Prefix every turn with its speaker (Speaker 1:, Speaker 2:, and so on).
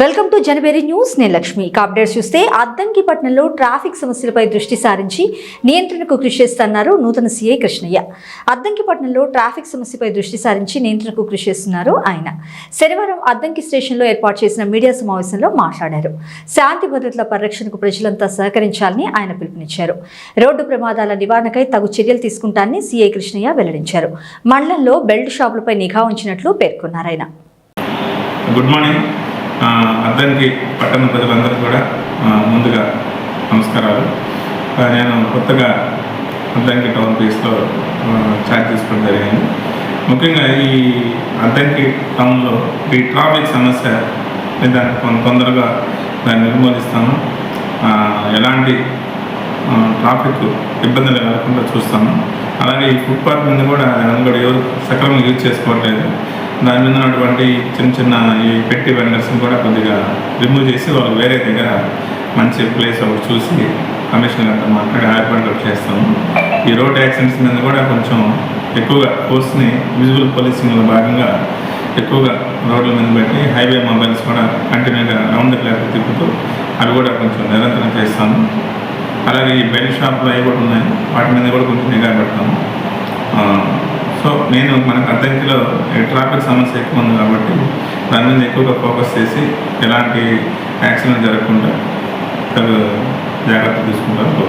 Speaker 1: Welcome to January news. నేను లక్ష్మి. ఇక updates చూస్తే అద్దంకిపట్నంలో ట్రాఫిక్ సమస్యలపై దృష్టి సారించి నియంత్రణకు కృషి చేస్తున్నారు నూతన సీఐ కృష్ణయ్య. అద్దంకిపట్నంలో ట్రాఫిక్ సమస్యపై దృష్టి సారించి నియంత్రణకు కృషి చేస్తున్నారు ఆయన. శనివారం అద్దంకి స్టేషన్లో ఏర్పాటు చేసిన మీడియా సమావేశంలో మాట్లాడారు. శాంతి భద్రతల పరిరక్షణకు ప్రజలంతా సహకరించాలని ఆయన పిలుపునిచ్చారు. రోడ్డు ప్రమాదాల నివారణకై తగు చర్యలు తీసుకుంటానని సీఐ కృష్ణయ్య వెల్లడించారు. మండలంలో బెల్ట్ షాపులపై నిఘా ఉంచినట్లు పేర్కొన్నారు ఆయన.
Speaker 2: Good morning. ఆ, పట్టణ ప్రజలందరూ కూడా ముందుగా నమస్కారాలు. నేను కొత్తగా అద్దంకి టౌన్ ప్లేస్లో ఛార్జ్ తీసుకోవడం జరిగింది. ముఖ్యంగా ఈ అద్దంకి టౌన్లో ఈ ట్రాఫిక్ సమస్య నేను దాన్ని కొంత తొందరగా దాన్ని నిర్మూలిస్తాను ఎలాంటి ట్రాఫిక్ ఇబ్బందులు కలగకుండా చూస్తాము. అలాగే ఈ ఫుట్పాత్ మీద కూడా దాన్ని కూడా ఎవరు సక్రమంగా యూజ్ చేసుకోవట్లేదు. దాని మీద ఉన్నటువంటి చిన్న చిన్న ఈ పెట్టి వెండర్స్ని కూడా కొద్దిగా రిమూవ్ చేసి వాళ్ళు వేరే దగ్గర మంచి ప్లేస్ ఒకటి చూసి కమిషన్ గారితో మాట్లాడి ఏర్పాటు చేస్తాము. ఈ రోడ్ యాక్సిడెంట్స్ మీద కూడా కొంచెం ఎక్కువగా ఫోర్స్ని విజువల్ పోలీసింగ్లో భాగంగా ఎక్కువగా రోడ్ల మీద పెట్టి హైవే మొబైల్స్ కూడా కంటిన్యూగా రౌండ్ క్లాక్ తిప్పుతూ అవి కూడా కొంచెం నిరంతరం చేస్తాము. అలాగే ఈ బెల్ట్ షాప్లు అవి కూడా ఉన్నాయి. వాటి మీద కూడా కొంచెం నిఘా పెడతాము. సో నేను మనకు అద్దంకిలో ట్రాఫిక్ సమస్య ఎక్కువ ఉంది కాబట్టి దాని మీద ఎక్కువగా ఫోకస్ చేసి ఎలాంటి యాక్సిడెంట్ జరగకుండా జాగ్రత్త తీసుకుంటాను.